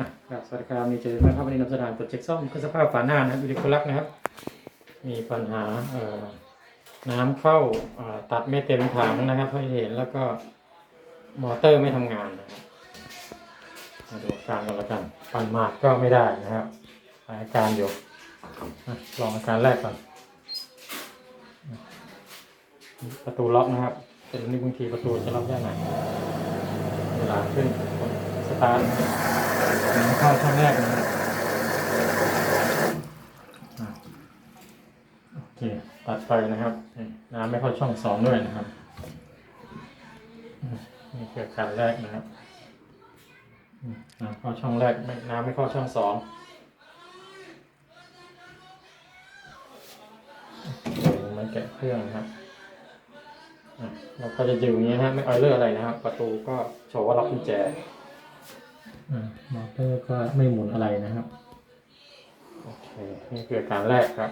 ครับสวัสดีครับมีเจอมาครับวันนี้นำสถานตรวจเช็คซ่อมเครื่องสภาพฝาหน้านะครับวิดีโอลักนะครับ มีปัญหาเอ่อน้ำเข้าเอ่อตัดไม่เต็มถังนะครับเพื่อให้เห็นแล้วก็มอเตอร์ไม่ทำงานนะครับมาดูการกันแล้วกันปั่นมากก็ไม่ได้นะครับอาการอยู่ลองอาการแรกก่อนประตูล็อกนะครับเป็นนี่บางทีประตูจะล็อกยากหนเวลาขึ้นสตาร์ท น้ำเข้าช่องแรกนะครับโอเค ตัดไปนะครับ น้ำไม่เข้าช่องสองด้วยนะครับ นี่คือการแรกนะครับ น้ำเข้าช่องแรกไม่น้ำไม่เข้าช่องสองมันแกะเครื่องนะครับเราก็จะอยู่อย่างนี้นะฮะไม่ออยเลอร์อะไรนะครับ ประตูก็โชว์ว่าล็อกกุญแจ มอเตอร์ก็ไม่หมุนอะไรนะครับ โอเค นี่คืออาการแรกครับ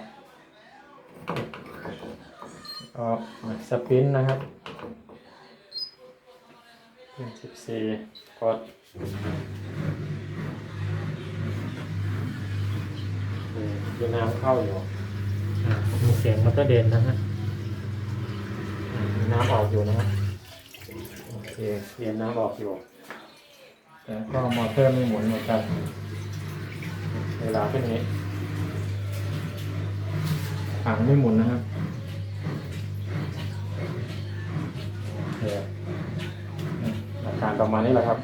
ก็สปรินต์นะครับเป็นสิบสี่กดโอเคมีน้ำเข้าอยู่อ่ามีเสียงมอเตอร์เด่นนะฮะอ่ามีน้ำออกอยู่นะครับโอเคเรียนน้ำออกอยู่ แต่ก็มอเตอร์ไม่หมุนเหมือนกัน เวลาเป็นอย่นี้ถังไม่หมุนนะครับโอเคอาการประมาณนี้แหละครับ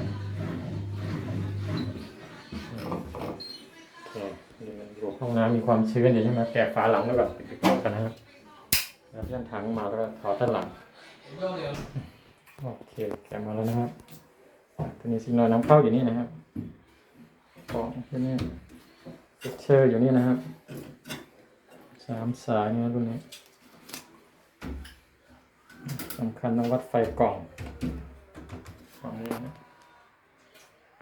โอเคนี่มันอยู่ห้องน้ำมีความชื้นอยู่ใช่ไหมแกะฝาหลังไว้ก่อนปิดๆกันนะครับแล้วเลื่อนถังมาแล้วก็ถอดด้านหลัง โอเค แกะมาแล้วนะครับ ตัวนี้ซิงโนน้ำเข้าอยู่นี่นะครับของที่นี่ฟิเชอร์อยู่นี่นะครับสามสายเนี่ยรุ่นนี้สำคัญต้องวัดไฟกล่องฝั่งนี้นะ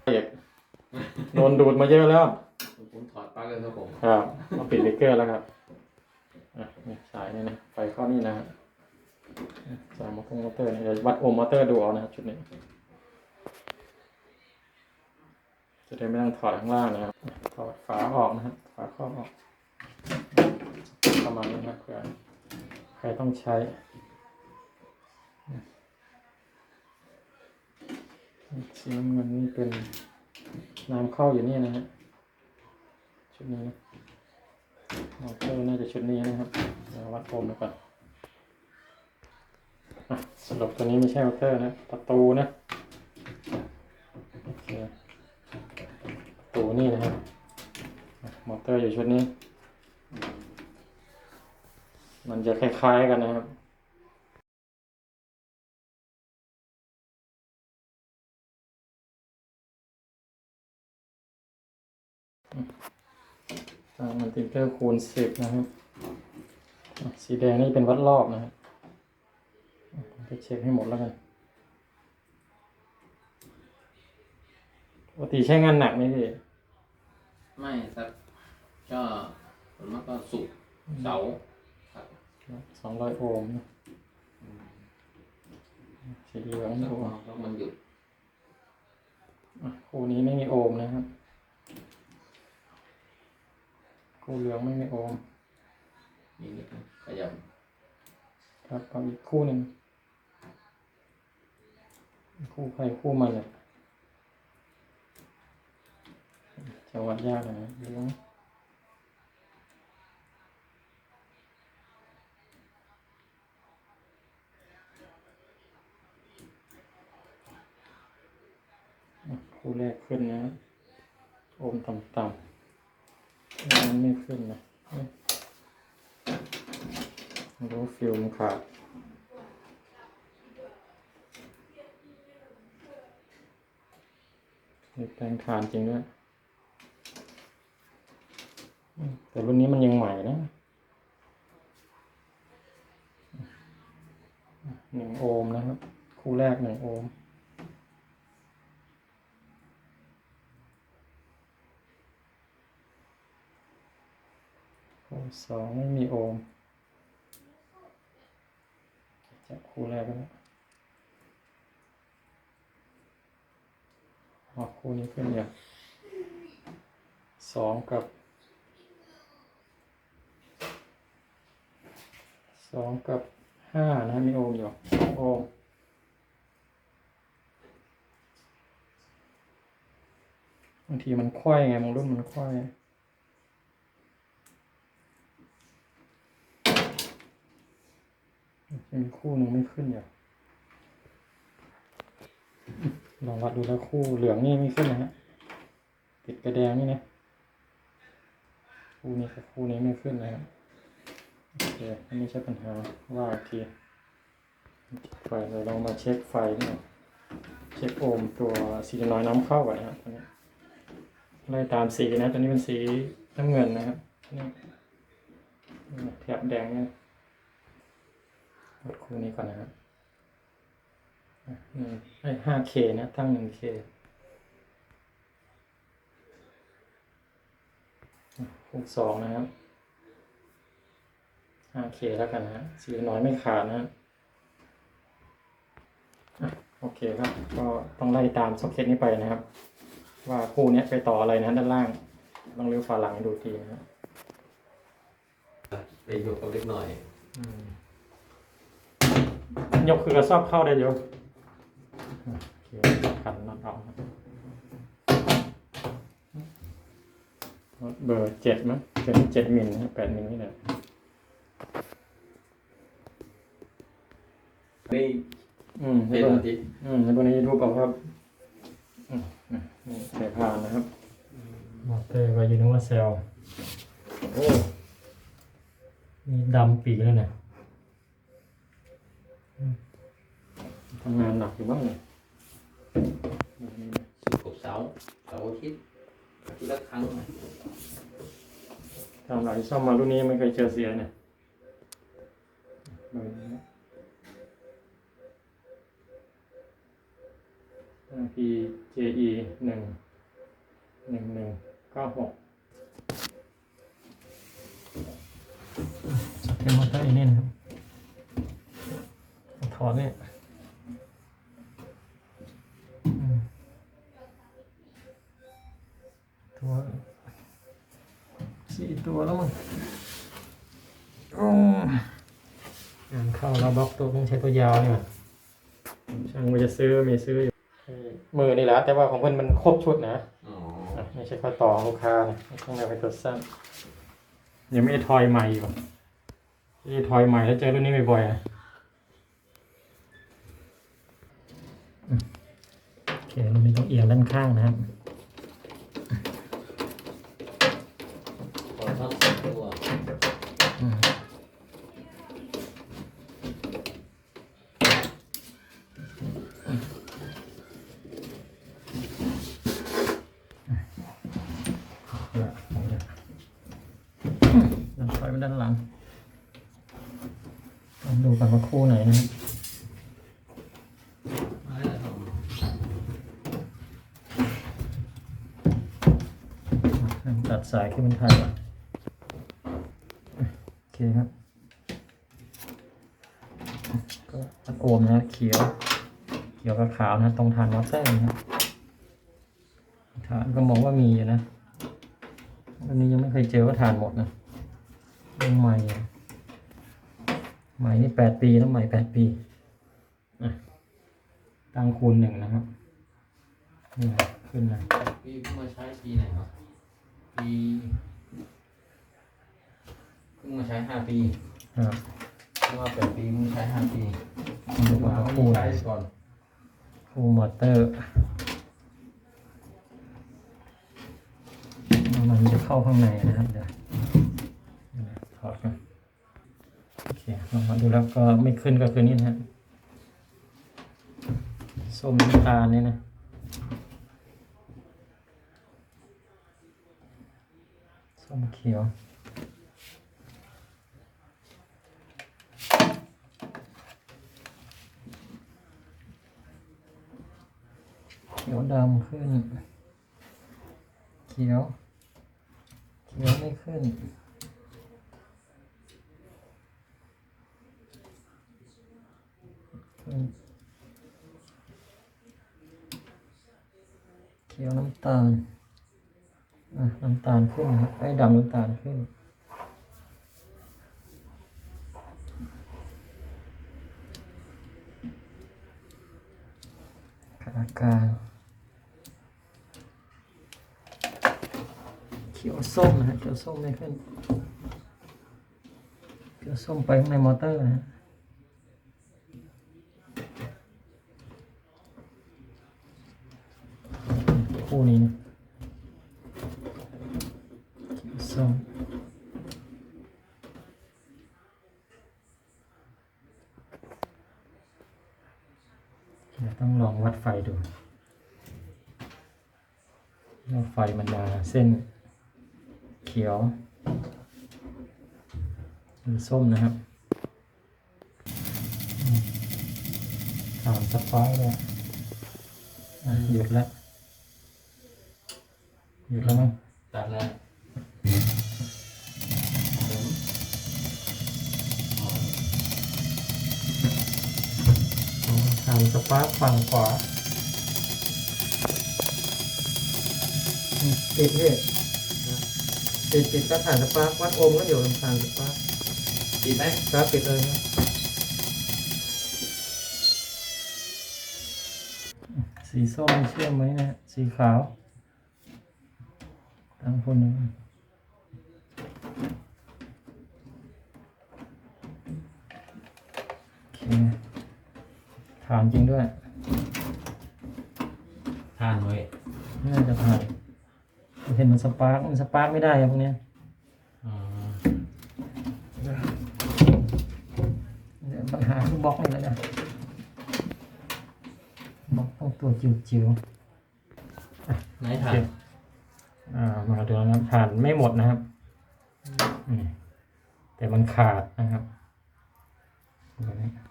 เอกโดนดูดมาเยอะแล้วผมถอดปลั๊กเลยครับผมครับต้องปิดเบรกเกอร์แล้วครับอะนี่สายนี่นะไฟเข้านี่นะครับสายมอเตอร์มอเตอร์นี่เดี๋ยววัดโอห์มมอเตอร์ดูเอานะครับชุดนี้ จะได้ไม่ต้องถอดข้างล่างนะครับถอดฝาออกนะครับฝาครอบออกประมาณนี้นะเผื่อใครต้องใช้สีน้ำเงินนี่เป็นน้ำเข้าอยู่นี่นะฮะชุดนี้นะมอเตอร์น่าจะชุดนี้นะครับเดี๋ยววัดโอห์มดูก่อนสรุปตัวนี้ไม่ใช่มอเตอร์นะ ประตูนะ โอเค ประตูนี่นะครับมอเตอร์อยู่ชุดนี้ มันจะคล้ายๆกันนะครับตามมันติเตอร์คูณสิบนะครับ สีแดงนี่เป็นวัดรอบนะครับจะเช็คให้หมดแล้วกัน กติใช้งานหนักไหมพี่ ไม่สักก็ส่วนมากก็สุกร์เสาร์ครับสองร้อยโอห์มนะสีเหลืองแล้วโอห์มแล้วมันหยุดอะคู่นี้ไม่มีโอห์มนะครับคู่เหลืองไม่มีโอห์มมีนิดนึงขยับครับเอาอีกคู่หนึ่งคู่ใครคู่มันเลย จะวัดยากนะเหลืองคู่แรกขึ้นนะ โอมต่ำๆมันไม่ขึ้นนะรู้ฟิลมขาดมีแปลงทานจริงด้วย แต่รุ่นนี้มันยังใหม่นะหนึ่งโอห์มนะครับ คู่แรกหนึ่งโอห์มคู่สองไม่มีโอห์มจับคู่แรกก็ได้อ๋อคู่นี้ขึ้นอย่างสองกับ สองกับห้านะมีโอห์มอยู่สองโอห์มบางทีมันควยไงบางรุ่นมันควยมีคู่หนึ่งไม่ขึ้นอยู่ลองวัดดูแล้วคู่เหลืองนี่ไม่ขึ้นนะฮะติดกระแดงนี่นะคู่นี้กับคู่นี้ไม่ขึ้นนะครับ โอเคอันนี้ใช่ปัญหาว่าอีกทีไฟเราลองมาเช็คไฟนี่เช็คโอห์มตัวสีน้อยน้ำเข้าก่อนนะครับตัวนี้ไล่ตามสีนะตัวนี้เป็นสีน้ำเงินนะครับนี่แถบแดงเนี่ยวัดคู่นี้ก่อนนะครับอะหนึ่งไอ้ห้าเคนะตั้งหนึ่งเคคูณสองนะครับ 5K แล้วกันนะฮะสีน้อยไม่ขาดนะฮะอะโอเคครับ ก็ต้องไล่ตามซ็อกเก็ตนี้ไปนะครับ ว่าคู่เนี้ยไปต่ออะไรนะด้านล่าง ต้องเลี้ยวฝาหลังดูทีนะครับไปยกกับเล็กหน่อยยกคือกระสอบเข้าได้เดี๋ยวโอเคขันน็อตออกครับเบอร์เจ็ดมั้งเป็นเจ็ดมิลนะแปดมิลนี่แหละ นี่อืมเป็นแล้วก็อาทิตย์อืมในตัวนี้รูปบอกครับอืมนี่สายพานนะครับมอเตอร์ก็ยูนิเวอร์แซลโอ้นี่ดำปีแล้วเนี่ยอืมทำงานหนักอยู่บ้างเลยสุกร์เสาร์เสาร์อาทิตย์อาทิตย์ละครั้งทำหลายซ่อมมารุ่นนี้ไม่เคยเจอเสียเนี่ย เบอร์นี้ P J E หนึ่งหนึ่งหนึ่งเก้าหกสเตมมอเตอร์นี่นะครับถอดเนี่ยตัวสี่ตัวแล้วมั้งโอ้ งานเข้าแล้วบล็อกตัวต้องใช้ตัวยาวเนี่ยช่างมันจะซื้อมีซื้ออยู่มือนี่แหละแต่ว่าของเพื่อนมันครบชุดนะอ๋อไม่ใช่ข้อต่อองลูกค้านะข้างในเป็นตัวสั้นยังไม่ได้ทอยใหม่อยู่นี่ทอยใหม่แล้วเจอรุ่นนี้บ่อยๆอะโอเครุ่นนี้ต้องเอียงด้านข้างนะครับ ขอทั้งสองตัว อืมด้านถอยไปด้านหลังลองดูกันว่าคู่ไหนนะครับ มาแล้วครับ ตั ดสายขึ้นเป็นไทยก่อนโอเคครับ ก็ตัดโอมนะเขียว เขียวกับขาวนะ ตรงฐานมอเตอร์นะครับฐานก็มองว่ามีอยู่นะวันนี้ยังไม่เคยเจอว่าฐานหมดนะเรื่องใหม่ใหม่นี่แปดปีแล้วใหม่แปดปีอะตั้งคูณหนึ่งนะครับนี่ขึ้นนะพี่มาใช้ปีไหนครับ ปีเพิ่งมาใช้ห้าปีครับเพิ่งมาแปดปีเพิ่งใช้ห้าปีดูมาว่าไม่คู่ไหนใช้ก่อนคู่มอเตอร์มันจะเข้าข้างในนะครับเดี๋ยวเดี๋ยวนะถอดกันโอเคลองมาดูแล้วก็ไม่ขึ้นก็คือนี่นะฮะส้มน้ำตาลนี่นะ ส้มเขียว เขียวดำขึ้น เขียว เขียวไม่ขึ้นเขียวน้ำตาล น้ำตาลขึ้นนะครับไอ้ดำน้ำตาลขึ้นขนากางเขียวส้มนะฮะเขียวส้มไม่ขึ้นเขียวส้มไปข้างในมอเตอร์นะฮะคู่นี้นะเขียวส้มเดี๋ยว ต้องลองวัดไฟดูว่าไฟมันมาเส้นเขียวหรือส้มนะครับถามสปาร์เลยหยุดแล้วหยุดแล้วมั้งตัดเลยผม ถาม สปาร์คฝั่งขวาอืมติดพี่ติดติดก็ถ่านสปาร์ควัดโอห์มก็อยู่ตรงถ่านสปาร์คดีไหมครับปิดเลยนะสีส้มมีเชื่อมไหมนะสีขาวตั้งคนหนึ่ง ถามจริงด้วยทานไว้น่าจะผ่านเห็นมันสปาร์กมันสปาร์กไม่ได้อะพวกเนี้ยอ๋อเดี๋ยวปัญหาคือบล็อกนี่แหละนะบล็อกต้องตัวจิ๋วๆไหนทานอ่ามาดูนะครับผ่านไม่หมดนะครับอืมแต่มันขาดนะครับแบบนี้ไม่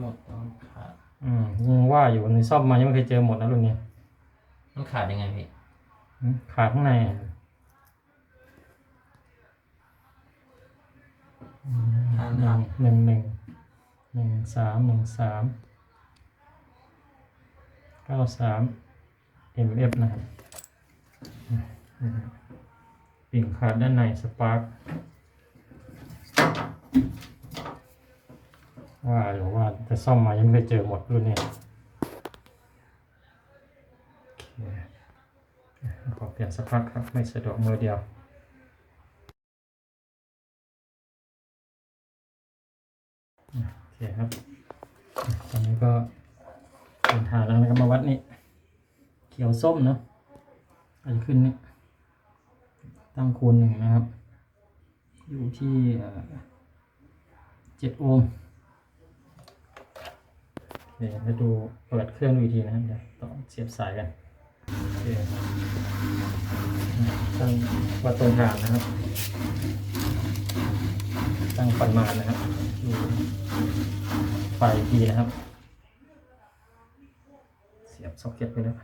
หมดต้องขาด อืมยังว่าอยู่ในซ่อมมายังไม่เคยเจอหมดนะรุ่นนี้มันขาดยังไงพี่อืมขาดข้างในอะทานหครันึ่บ งหนึ่งหนึ่งหนึ่งสามหนึ่งสามเก้าสาม MF นะครับอืมปิ่งขาดด้านในสปาร์ก ว่าหรือว่าจะซ่อมมายังไม่เคยเจอหมดรุ่นเนี้ขอเปลี่ยนสักพักครับ ไม่สะดวกมือเดียวโอเคครับ ตอนนี้ก็เป็นฐานแล้วนะครับมาวัดนี่เขียวส้มเนาะอันขึ้นนี่ตั้งคูณหนึ่งนะครับ อยู่ที่เจ็ดโอห์ม เดี๋ยวจะดูเปิดเครื่องดูอีกทีนะครับเดี๋ยวต้องเสียบสายกันโอเคตั้งวัดตรงฐานนะครับ ตั้งปริมาณนะครับดูไฟอีกทีนะครับ เสียบซ็อกเก็ตไปแล้ว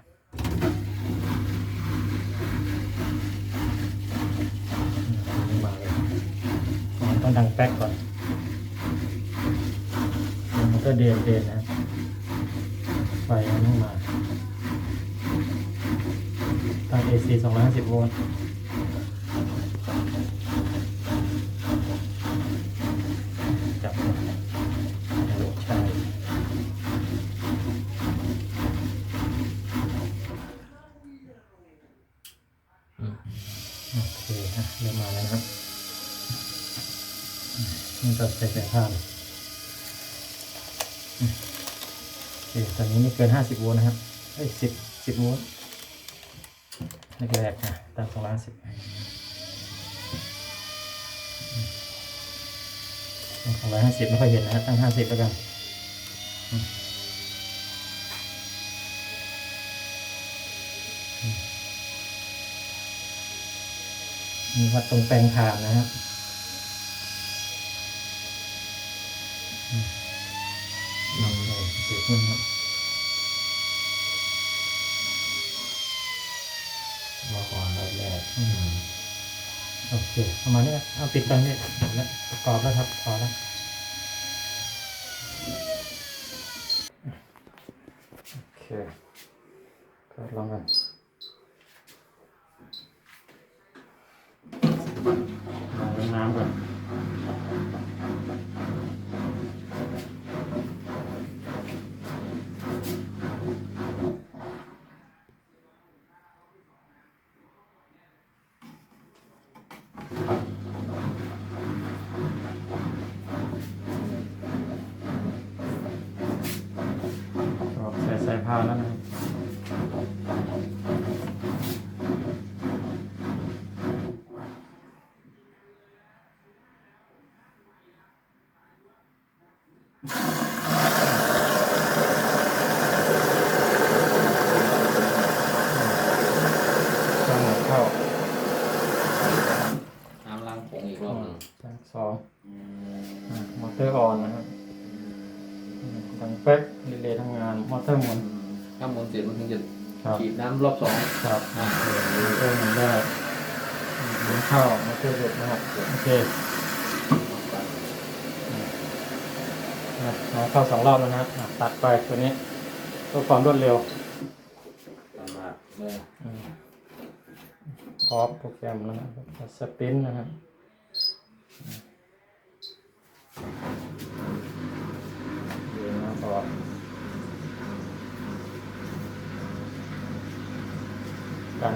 ต้องดังแป๊กก่อนมันก็เดนเดนนะ ฟมันต้องมาตั้ง AC 250 โวลต์จับใช่อืมโอเคฮะเริ่มมาแล้วครับนี่ก็ใส่สายพาน เตอนนี้ไม่เกิน50โวลต์นะครับเอ้ย10 10โวลต์แรกนะตั้ง210สองร้อยห้าสิบไม่ค่อยเห็นนะครับตั้งห้าสิบแล้วกันมีวัดตรงแปลงฐานนะครับอืมโอเคติดขึ้นครับ มาก่อนรอบแรกอืมโอเคประมาณนี้นะเอาปิดตอนนี้แล้วประกอบแล้วครับพอแล้ว ใส่พานแล้วนะครังหมดเข้าน้ำล้างผงอีกรอบหนึ่งช่างสองมอเตอร์ออนนะครับอืมดังเป๊กรีเลย์ทำงาน มอเตอร์หมุน ถ้าหมุนเสร็จมันถึงจะครับฉีดน้ำรอบสองครับอ่าเออมอเตอร์หมุนได้หมุนเข้ามอเตอร์หยุดนะครับโอเคนะเอาเข้าสองรอบแล้วนะครับอะตัดไปตัวนี้เพื่อความรวดเร็วตามมาเลยอืมออฟโปรแกรมแล้วนะครับสปินนะครับอืมเดี๋ยวนะพอ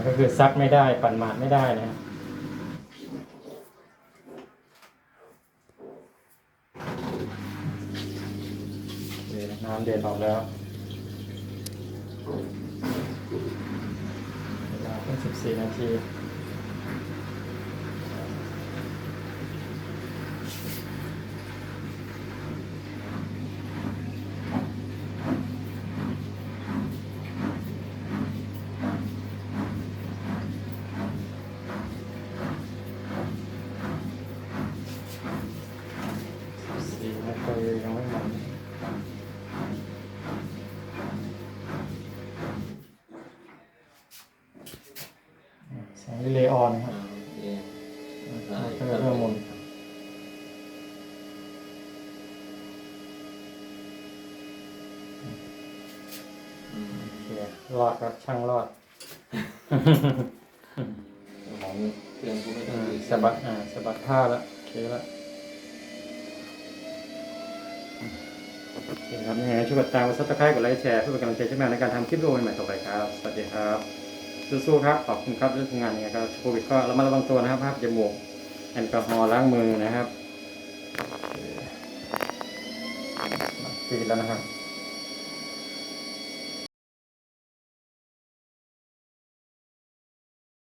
ก็คือซักไม่ได้ปั่นหมาดไม่ได้นะน้ำเดือดออกแล้วเวลาเพิ่งสิบสี่นาที รอดครับช่างรอดของเครื่องกูไม่ต้ออ่างดีสะบัดอ่าสะบัดผ้าแล้วโอเคแล้วโอเคครับยังไงช่วยกดตามกดซับสไครต์กดไลค์แชร์เพื่อเป็นกำลังใจให้แม่ในการทำคลิปวิดีโอใหม่ๆต่อไปครับ สวัสดีครับสู้ๆครับขอบคุณครับเรื่องทำงานเนี่ยครับโควิดก็ระมัดระวังตัวนะครับภาพจมูกแอลกอฮอล์ล้างมือนะครับโอเคปิดแล้วนะครับ